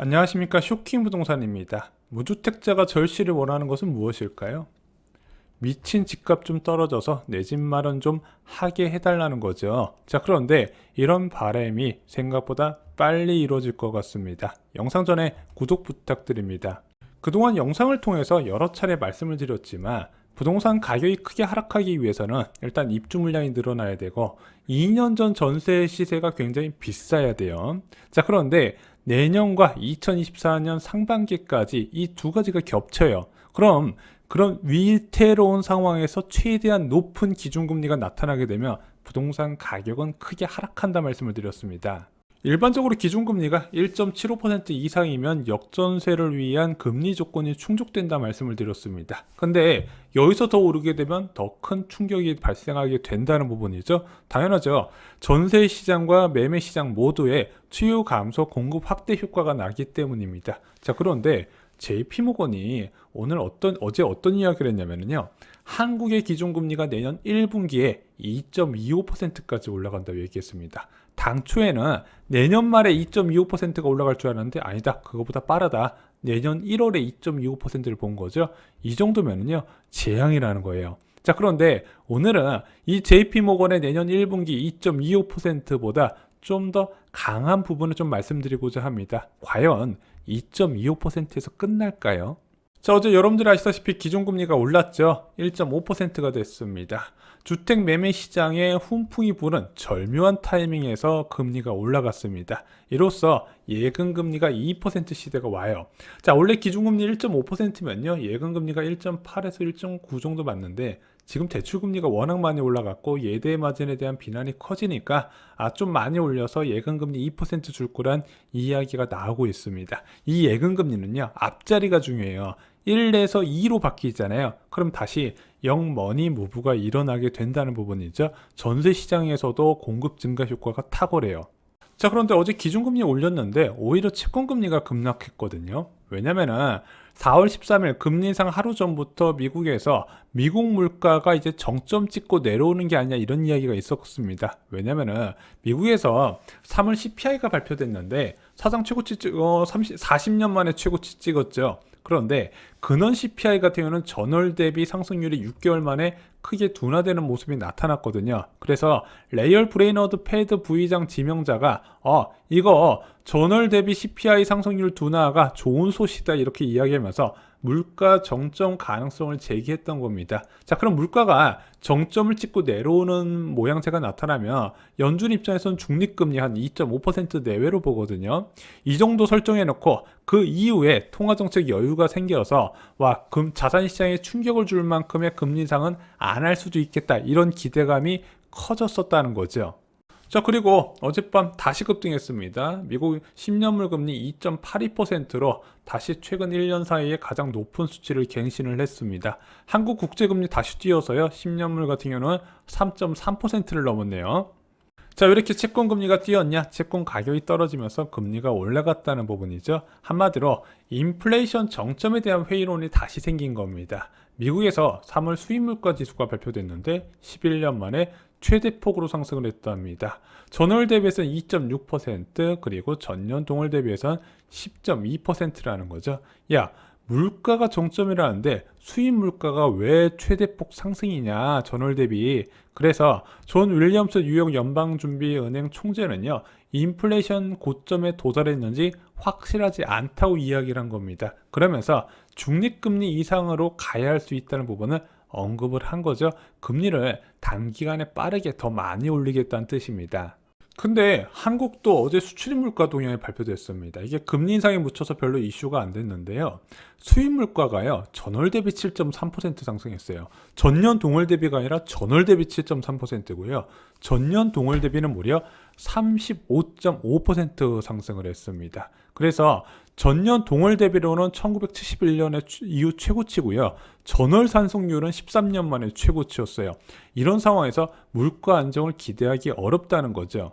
안녕하십니까 쇼킹 부동산입니다. 무주택자가 절실히 원하는 것은 무엇일까요? 미친 집값 좀 떨어져서 내 집 마련 좀 하게 해달라는 거죠. 자, 그런데 이런 바람이 생각보다 빨리 이루어질 것 같습니다. 영상 전에 구독 부탁드립니다. 그동안 영상을 통해서 여러 차례 말씀을 드렸지만 부동산 가격이 크게 하락하기 위해서는 일단 입주 물량이 늘어나야 되고 2년 전 전세 시세가 굉장히 비싸야 돼요. 자, 그런데 내년과 2024년 상반기까지 이 두 가지가 겹쳐요. 그럼 그런 위태로운 상황에서 최대한 높은 기준금리가 나타나게 되면 부동산 가격은 크게 하락한다 말씀을 드렸습니다. 일반적으로 기준금리가 1.75% 이상이면 역전세를 위한 금리 조건이 충족된다 말씀을 드렸습니다. 근데 여기서 더 오르게 되면 더 큰 충격이 발생하게 된다는 부분이죠. 당연하죠. 전세 시장과 매매 시장 모두에 수요 감소 공급 확대 효과가 나기 때문입니다. 자, 그런데 JP모건이 오늘 어떤 어제 어떤 이야기를 했냐면요. 한국의 기준 금리가 내년 1분기에 2.25%까지 올라간다고 얘기했습니다. 당초에는 내년 말에 2.25%가 올라갈 줄 알았는데 아니다. 그거보다 빠르다. 내년 1월에 2.25%를 본 거죠. 이 정도면은요. 재앙이라는 거예요. 자, 그런데 오늘은 이 JP모건의 내년 1분기 2.25%보다 좀 더 강한 부분을 좀 말씀드리고자 합니다. 과연 2.25%에서 끝날까요? 자, 어제 여러분들이 아시다시피 기준금리가 올랐죠. 1.5%가 됐습니다. 주택 매매 시장에 훈풍이 부는 절묘한 타이밍에서 금리가 올라갔습니다. 이로써 예금 금리가 2% 시대가 와요. 자, 원래 기준금리 1.5%면요. 예금 금리가 1.8에서 1.9 정도 맞는데 지금 대출금리가 워낙 많이 올라갔고 예대 마진에 대한 비난이 커지니까 아 좀 많이 올려서 예금금리 2%줄 거란 이야기가 나오고 있습니다. 이 예금금리는요 앞자리가 중요해요. 1에서 2로 바뀌잖아요. 그럼 다시 영머니 무브가 일어나게 된다는 부분이죠. 전세 시장에서도 공급 증가 효과가 탁월해요. 자 그런데 어제 기준금리 올렸는데 오히려 채권금리가 급락했거든요. 왜냐면은 4월 13일 금리 인상 하루 전부터 미국에서 미국 물가가 이제 정점 찍고 내려오는 게 아니냐 이런 이야기가 있었습니다. 왜냐면은 미국에서 3월 CPI가 발표됐는데 사상 최고치 찍, 어, 30, 40년 만에 최고치 찍었죠. 그런데 근원 CPI 같은 경우는 전월 대비 상승률이 6개월 만에 크게 둔화되는 모습이 나타났거든요. 그래서 레이얼 브레이너드 패드 부의장 지명자가 어 이거 전월 대비 CPI 상승률 둔화가 좋은 소식이다 이렇게 이야기하면서 물가 정점 가능성을 제기했던 겁니다. 자, 그럼 물가가 정점을 찍고 내려오는 모양새가 나타나면 연준 입장에서는 중립금리 한 2.5% 내외로 보거든요. 이 정도 설정해 놓고 그 이후에 통화정책 여유가 생겨서 와, 금 자산 시장에 충격을 줄 만큼의 금리 인상은 안 할 수도 있겠다. 이런 기대감이 커졌었다는 거죠. 자, 그리고 어젯밤 다시 급등했습니다. 미국 10년물 금리 2.82%로 다시 최근 1년 사이에 가장 높은 수치를 갱신을 했습니다. 한국 국제금리 다시 뛰어서요. 10년물 같은 경우는 3.3%를 넘었네요. 자, 왜 이렇게 채권 금리가 뛰었냐? 채권 가격이 떨어지면서 금리가 올라갔다는 부분이죠. 한마디로 인플레이션 정점에 대한 회의론이 다시 생긴 겁니다. 미국에서 3월 수입 물가 지수가 발표됐는데 11년 만에 최대폭으로 상승을 했답니다. 전월 대비해서는 2.6% 그리고 전년 동월 대비해서는 10.2%라는 거죠. 야, 물가가 정점이라는데 수입 물가가 왜 최대폭 상승이냐 전월 대비 그래서 존 윌리엄스 뉴욕 연방준비은행 총재는요 인플레이션 고점에 도달했는지 확실하지 않다고 이야기를 한 겁니다 그러면서 중립금리 이상으로 가야 할 수 있다는 부분을 언급을 한 거죠 금리를 단기간에 빠르게 더 많이 올리겠다는 뜻입니다 근데 한국도 어제 수출 물가 동향이 발표됐습니다. 이게 금리 인상에 묻혀서 별로 이슈가 안 됐는데요. 수입 물가가요. 전월 대비 7.3% 상승했어요. 전년 동월 대비가 아니라 전월 대비 7.3%고요. 전년 동월 대비는 무려 35.5% 상승을 했습니다. 그래서 전년 동월 대비로는 1971년에 이후 최고치고요. 전월 산속률은 13년 만에 최고치였어요. 이런 상황에서 물가 안정을 기대하기 어렵다는 거죠.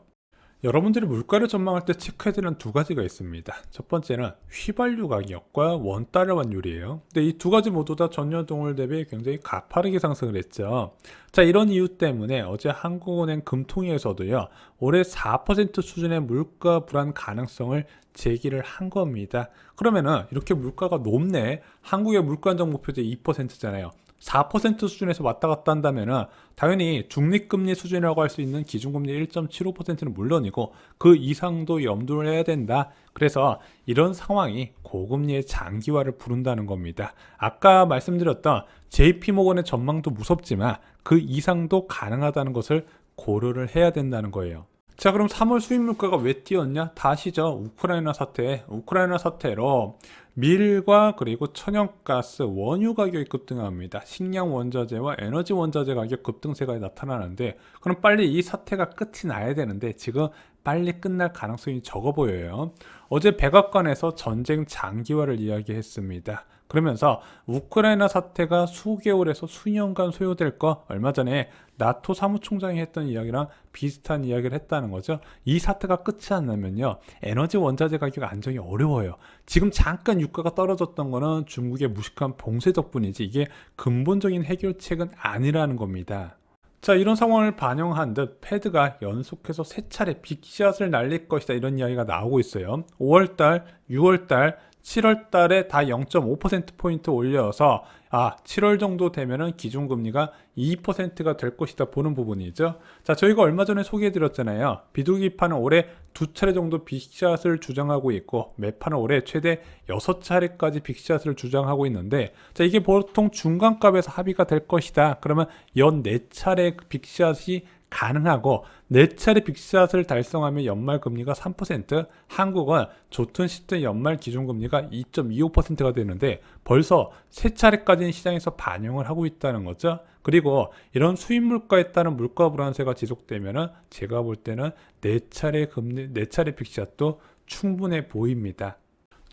여러분들이 물가를 전망할 때 체크해야 두 가지가 있습니다. 첫 번째는 휘발유 가격과 원달러 환율이에요. 근데 이 두 가지 모두 다 전년 동월 대비 굉장히 가파르게 상승을 했죠. 자, 이런 이유 때문에 어제 한국은행 금통위에서도요, 올해 4% 수준의 물가 불안 가능성을 제기를 한 겁니다. 그러면은 이렇게 물가가 높네. 한국의 물가 안정 목표제 2%잖아요. 4% 수준에서 왔다 갔다 한다면은 당연히 중립금리 수준이라고 할 수 있는 기준금리 1.75%는 물론이고 그 이상도 염두를 해야 된다. 그래서 이런 상황이 고금리의 장기화를 부른다는 겁니다. 아까 말씀드렸던 JP 모건의 전망도 무섭지만 그 이상도 가능하다는 것을 고려를 해야 된다는 거예요. 자, 그럼 3월 수입 물가가 왜 뛰었냐? 다 아시죠? 우크라이나 사태. 우크라이나 사태로 밀과 그리고 천연가스, 원유 가격이 급등합니다. 식량 원자재와 에너지 원자재 가격 급등세가 나타나는데 그럼 빨리 이 사태가 끝이 나야 되는데 지금 빨리 끝날 가능성이 적어 보여요. 어제 백악관에서 전쟁 장기화를 이야기했습니다. 그러면서 우크라이나 사태가 수개월에서 수년간 소요될 거 얼마 전에 나토 사무총장이 했던 이야기랑 비슷한 이야기를 했다는 거죠. 이 사태가 끝이 안 나면요. 에너지 원자재 가격 안정이 어려워요. 지금 잠깐 유가가 떨어졌던 거는 중국의 무식한 봉쇄 덕분이지 이게 근본적인 해결책은 아니라는 겁니다. 자, 이런 상황을 반영한 듯 패드가 연속해서 세 차례 빅샷을 날릴 것이다 이런 이야기가 나오고 있어요. 5월달, 6월달, 7월 달에 다 0.5%포인트 올려서 아, 7월 정도 되면은 기준금리가 2%가 될 것이다 보는 부분이죠. 자, 저희가 얼마 전에 소개해 드렸잖아요. 비둘기파는 올해 두 차례 정도 빅샷을 주장하고 있고 매파는 올해 최대 6차례까지 빅샷을 주장하고 있는데 자, 이게 보통 중간값에서 합의가 될 것이다. 그러면 연 4차례 빅샷이 가능하고 네 차례 빅샷을 달성하면 연말 금리가 3%, 한국은 좋든 싫든 연말 기준 금리가 2.25%가 되는데 벌써 세 차례까지는 시장에서 반영을 하고 있다는 거죠. 그리고 이런 수입 물가에 따른 물가 불안세가 지속되면은 제가 볼 때는 네 차례 금리, 네 차례 빅샷도 충분해 보입니다.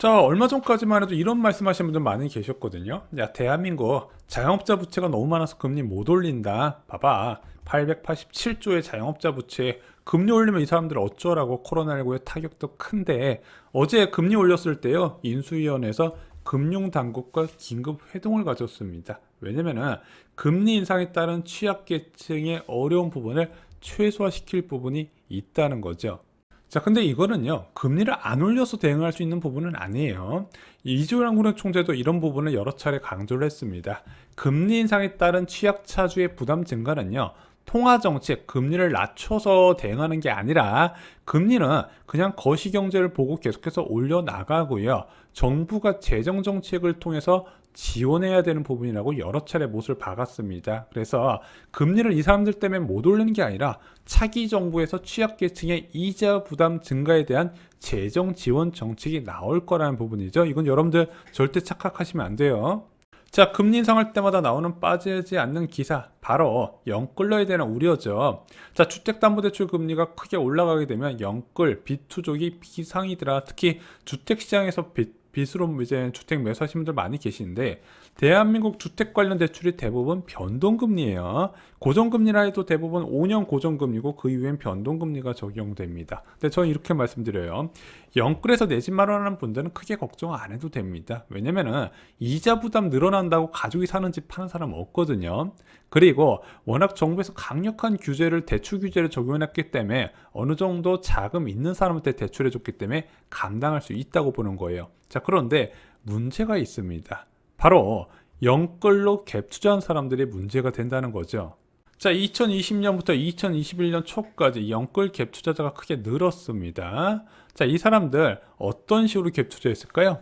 자, 얼마 전까지만 해도 이런 말씀하시는 분들 많이 계셨거든요. 야, 대한민국 자영업자 부채가 너무 많아서 금리 못 올린다. 봐봐. 887조의 자영업자 부채 금리 올리면 이 사람들 어쩌라고 코로나19의 타격도 큰데 어제 금리 올렸을 때요. 인수위원회에서 금융당국과 긴급 회동을 가졌습니다. 왜냐면은 금리 인상에 따른 취약계층의 어려운 부분을 최소화시킬 부분이 있다는 거죠. 자, 근데 이거는요, 금리를 안 올려서 대응할 수 있는 부분은 아니에요. 이주영 군의 총재도 이런 부분을 여러 차례 강조를 했습니다. 금리 인상에 따른 취약차주의 부담 증가는요, 통화 정책, 금리를 낮춰서 대응하는 게 아니라 금리는 그냥 거시 경제를 보고 계속해서 올려 나가고요. 정부가 재정 정책을 통해서 지원해야 되는 부분이라고 여러 차례 못을 박았습니다. 그래서 금리를 이 사람들 때문에 못 올리는 게 아니라 차기 정부에서 취약계층의 이자 부담 증가에 대한 재정 지원 정책이 나올 거라는 부분이죠. 이건 여러분들 절대 착각하시면 안 돼요. 자, 금리 인상할 때마다 나오는 빠지지 않는 기사, 바로 영끌러에 대한 우려죠. 자, 주택담보대출 금리가 크게 올라가게 되면 영끌, 빚투족이 비상이더라. 특히 주택시장에서 빚, 빚으로 이제 주택 매수하시는 분들 많이 계시는데 대한민국 주택 관련 대출이 대부분 변동금리예요. 고정금리라 해도 대부분 5년 고정금리고 그 이후엔 변동금리가 적용됩니다. 근데 저는 이렇게 말씀드려요. 영끌에서 내 집 마련하는 분들은 크게 걱정 안 해도 됩니다. 왜냐면은 이자 부담 늘어난다고 가족이 사는 집 파는 사람 없거든요. 그리고 워낙 정부에서 강력한 규제를 대출 규제를 적용했기 때문에 어느 정도 자금 있는 사람한테 대출해 줬기 때문에 감당할 수 있다고 보는 거예요. 자, 그런데 문제가 있습니다. 바로 영끌로 갭 투자한 사람들이 문제가 된다는 거죠. 자, 2020년부터 2021년 초까지 영끌 갭 투자자가 크게 늘었습니다. 자, 이 사람들 어떤 식으로 갭 투자했을까요?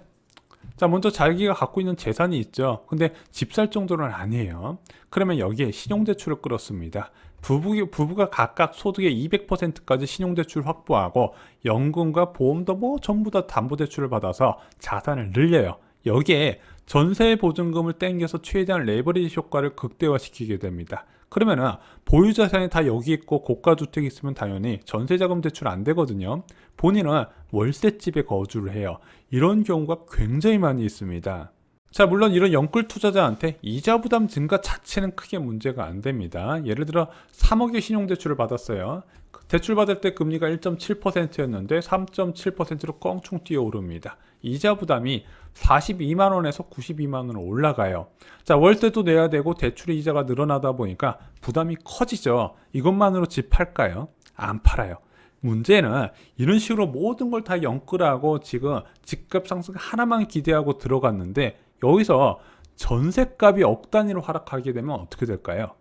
자, 먼저 자기가 갖고 있는 재산이 있죠. 근데 집 살 정도는 아니에요. 그러면 여기에 신용대출을 끌었습니다. 부부, 부부가 각각 소득의 200%까지 신용대출 확보하고 연금과 보험도 뭐 전부 다 담보대출을 받아서 자산을 늘려요. 여기에 전세 보증금을 땡겨서 최대한 레버리지 효과를 극대화시키게 됩니다. 그러면은 보유 자산이 다 여기 있고 고가 주택이 있으면 당연히 전세 자금 대출 안 되거든요. 본인은 월세집에 거주를 해요. 이런 경우가 굉장히 많이 있습니다. 자, 물론 이런 영끌 투자자한테 이자 부담 증가 자체는 크게 문제가 안 됩니다. 예를 들어 3억의 신용대출을 받았어요. 그 대출 받을 때 금리가 1.7%였는데 3.7%로 껑충 뛰어오릅니다. 이자 부담이 42만 원에서 92만 원으로 올라가요. 자, 월세도 내야 되고 대출의 이자가 늘어나다 보니까 부담이 커지죠. 이것만으로 집 팔까요? 안 팔아요. 문제는 이런 식으로 모든 걸다 영끌하고 지금 집값 상승 하나만 기대하고 들어갔는데 여기서 전세값이 억 단위로 하락하게 되면 어떻게 될까요?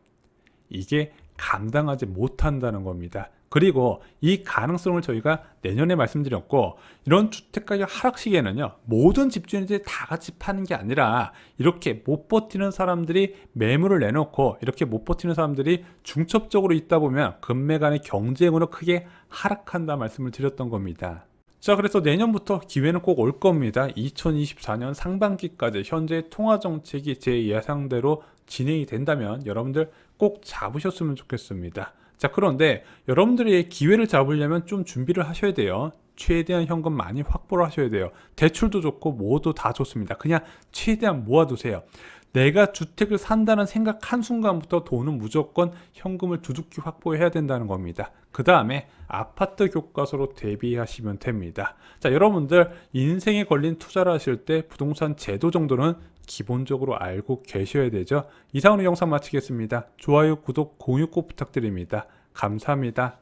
이게 감당하지 못한다는 겁니다. 그리고 이 가능성을 저희가 내년에 말씀드렸고 이런 주택가격 하락 시기에는요 모든 집주인들이 다 같이 파는 게 아니라 이렇게 못 버티는 사람들이 매물을 내놓고 이렇게 못 버티는 사람들이 중첩적으로 있다 보면 금매 간의 경쟁으로 크게 하락한다 말씀을 드렸던 겁니다. 자, 그래서 내년부터 기회는 꼭 올 겁니다. 2024년 상반기까지 현재 통화 정책이 제 예상대로 진행이 된다면 여러분들 꼭 잡으셨으면 좋겠습니다. 자, 그런데 여러분들이 기회를 잡으려면 좀 준비를 하셔야 돼요. 최대한 현금 많이 확보를 하셔야 돼요. 대출도 좋고 뭐도 다 좋습니다. 그냥 최대한 모아두세요. 내가 주택을 산다는 생각 한순간부터 돈은 무조건 현금을 두둑히 확보해야 된다는 겁니다. 그 다음에 아파트 교과서로 대비하시면 됩니다. 자, 여러분들 인생에 걸린 투자를 하실 때 부동산 제도 정도는 기본적으로 알고 계셔야 되죠. 이상으로 영상 마치겠습니다. 좋아요, 구독, 공유 꼭 부탁드립니다. 감사합니다.